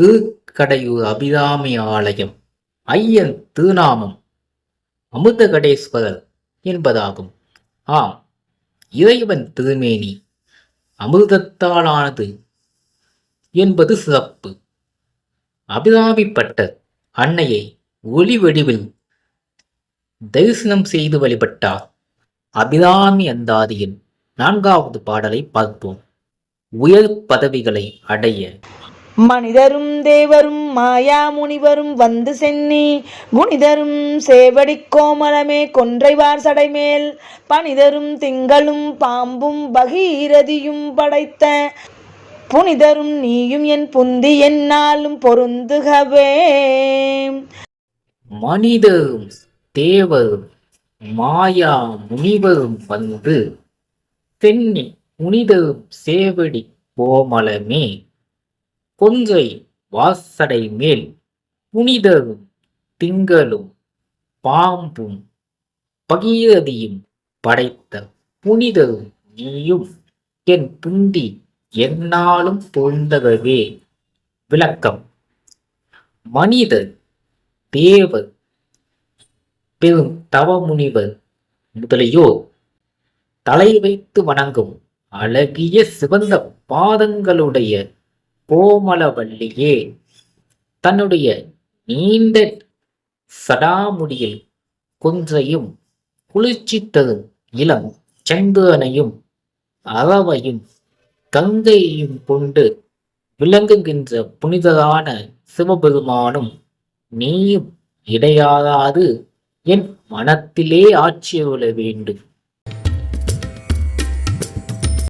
திருக்கடையூர் அபிராமி ஆலயம் ஐயன் திருநாமம் அமிர்தகடேஸ்வரர் என்பதாகும். ஆம் இறைவன் திருமேனி அமிர்தத்தாலானது என்பது சிறப்பு. அபிராமிப்பட்டர் அன்னையை ஒளி வடிவில் தரிசனம் செய்து வழிபட்டார் அபிராமி அந்தாதியின் நான்காவது பாடலை பார்ப்போம். உயர் பதவிகளை அடைய மனிதரும் தேவரும் மாயா முனிவரும் வந்து சென்னி குனிதரும் சேவடி கோமலமே கொன்றைவார் சடைமேல் பனிதரும் திங்களும் பாம்பும் பகீரதியும் படைத்த புனிதரும் நீயும் என் புந்தி என்னாலும் பொருந்துகவே. மனிதரும் தேவரும் மாயா முனிவரும் வந்து சென்னி புனிதரும் சேவடி கோமலமே கொங்கை வாசடை மேல் புனிதரும் திங்களும் பாம்பும் பகீரதியும் படைத்த புனிதரும் நீயும் என் புந்தி என்னாலும் பொருந்தகவே விளக்கம். மனிதர் தேவர் பெரும் தவமுனிவர் முதலியோர் தலை வைத்து வணங்கும் அழகிய சிவந்த பாதங்களுடைய கோமலவல்லியே தன்னுடைய நீண்ட சடாமுடியில் குன்றையும் குளிர்ச்சி தரும் இளம் சந்திரனையும் அறவையும் கங்கையையும் கொண்டு விளங்குகின்ற புனிதரான சிவபெருமானும் நீயும் இடையாறாது என் மனத்திலே ஆட்சியுள்ள வேண்டும்.